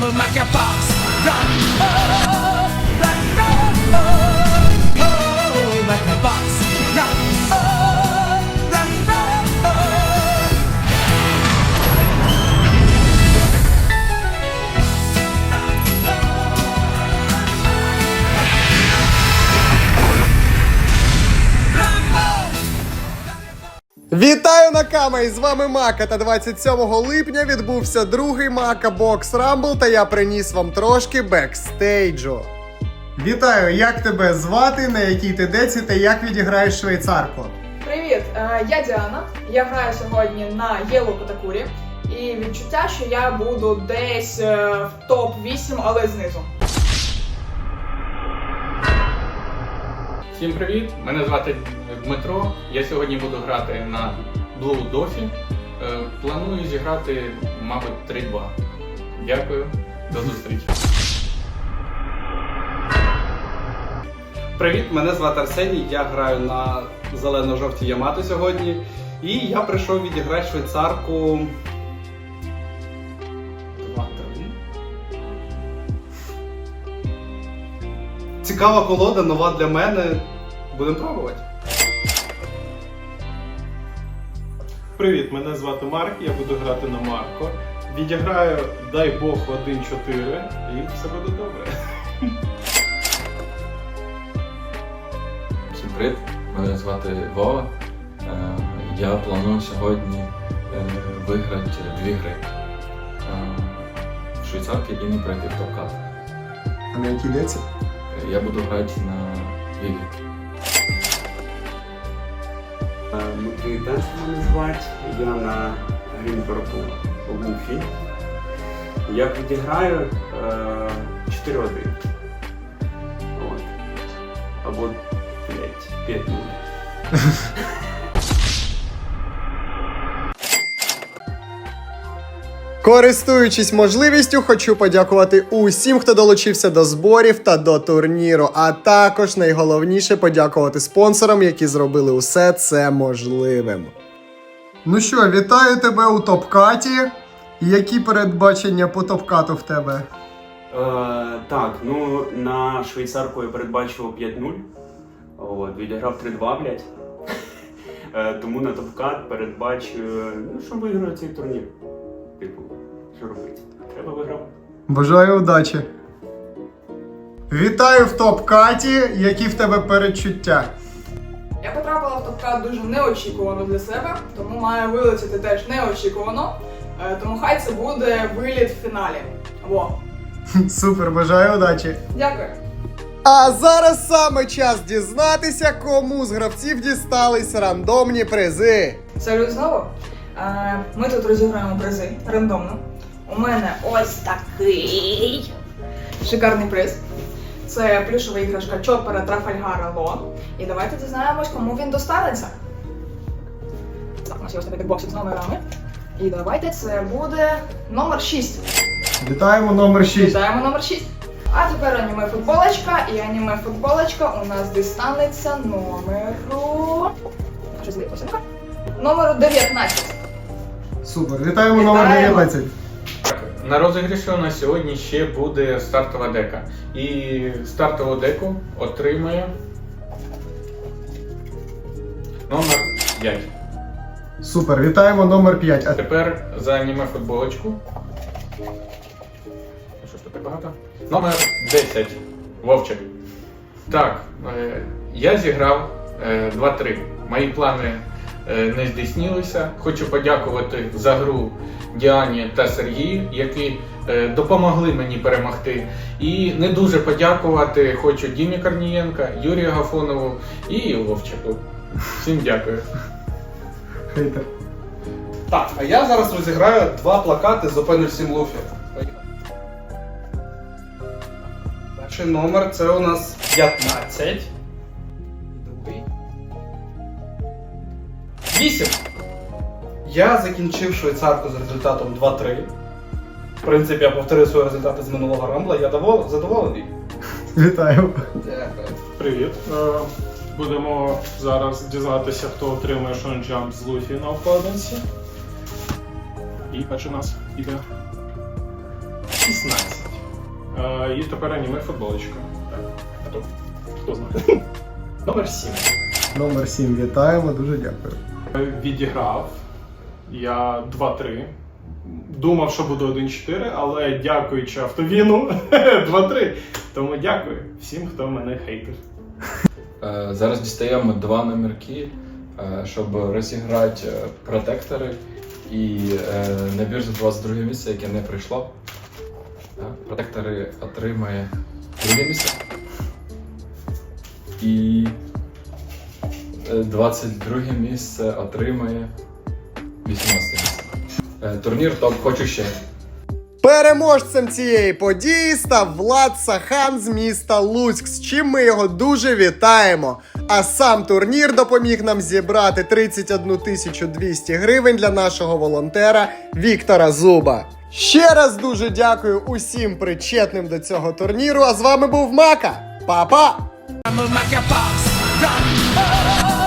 me make a boss run. Oh. Вітаю на камері! З вами Мака. Та 27 липня відбувся другий Мака Бокс Рамбл, та я приніс вам трошки бекстейджу. Вітаю! Як тебе звати? На якій ти деці та як відіграєш швейцарку? Привіт, е, я Діана. Я граю сьогодні на Єлу Катакурі. І відчуття, що я буду десь е, в топ 8, але знизу. Всім привіт! Мене звати Дмитро. Я сьогодні буду грати на Blue Doffy. Е, Планую зіграти, мабуть, 3-2. Дякую, до зустрічі. Привіт, мене звати Арсеній. Я граю на зелено-жовтій Ямато сьогодні. І я прийшов відіграти швейцарку. Цікава колода, нова для мене. Будемо пробувати. Привіт, мене звати Марк, я буду грати на Марко. Відіграю, дай Бог, 1-4 і все буде добре. Всім привіт, мене звати Вова. Е, Я планую сьогодні е, виграти дві гри Е, в швейцарки і не пройти в топ-кат. А на якій деці? Е, Я буду грати на Віві. Дмитрий Дес мене звати, я на Грінберку у Гуфі. Я відіграю е, 4-1. От. Або 5, 5-0. Користуючись можливістю, хочу подякувати усім, хто долучився до зборів та до турніру. А також найголовніше подякувати спонсорам, які зробили усе це можливим. Ну що, вітаю тебе у топкаті. Які передбачення по топкату в тебе? Е, так, ну на швейцарку я передбачував 5-0. От, відіграв 3-2, блядь. Е, тому на топкат передбачую, ну, що виграю цей турнір. Бажаю удачі. Вітаю в топкаті. Які в тебе передчуття? Я потрапила в топкат дуже неочікувано для себе, тому маю вилетіти теж неочікувано. Е, Тому хай це буде виліт в фіналі. Во. Супер, бажаю удачі. Дякую. А зараз саме час дізнатися, кому з гравців дістались рандомні призи. Салют знову. Е, Ми тут розіграємо призи рандомно. У мене ось такий шикарний приз. Це плюшова іграшка Чопера Трафальгара Ло. І давайте дізнаємось, кому він достанеться. Так, у нас є ось такий боксик з номерами. І давайте це буде номер 6. Вітаємо номер 6. Вітаємо номер 6. А тепер аніме футболочка. І аніме футболочка у нас дістанеться номеру. Щось. Номеру 19. Супер, вітаємо номер 19. На розіграші у нас сьогодні ще буде стартова дека. І стартову деку отримає номер 5. Супер, вітаємо номер 5. А Тепер за аніме футболочку. Що ж тут так багато? Номер 10. Вовчик. Так, е, я зіграв е, 2-3. Мої плани е, не здійснилися. Хочу подякувати за гру Діані та Сергію, які е, допомогли мені перемогти. І не дуже подякувати хочу Дімі Корнієнка, Юрію Гафонову і Вовчику. Всім дякую. хейтер. Так, а я зараз розіграю два плакати з Open 7 Luffy. Перший номер це у нас 15. 8. Я закінчив швейцарку з результатом 2-3. В принципі, я повторив свої результати з минулого рамбла. Я довол... задоволений. Вітаю. Дякую. Привіт. Е, Будемо зараз дізнатися, хто отримує шонджамп з Луфі на обкладинці. І перший у нас іде. 16. Е, і тепер аніме футболочка. Так. А хто знає. Номер 7. Номер 7 вітаємо, дуже дякую. Відіграв. Я 2-3. Думав, що буде 1-4, але дякуючи автовіну 2-3. Тому дякую всім, хто мене хейтив. Е, Зараз дістаємо два номерки, е, щоб розіграти е, протектори і е, набір за 22 місце, яке не прийшло. Протектори отримає друге місце. І е, 22 місце отримає 18 місце. Е, Турнір топ хочу ще. Переможцем цієї події став Влад Сахан з міста Луцьк, з чим ми його дуже вітаємо. А сам турнір допоміг нам зібрати 31 200 гривень для нашого волонтера Віктора Зуба. Ще раз дуже дякую усім причетним до цього турніру. А з вами був Мака. Па-па! I'm a Maca Box. Run, oh,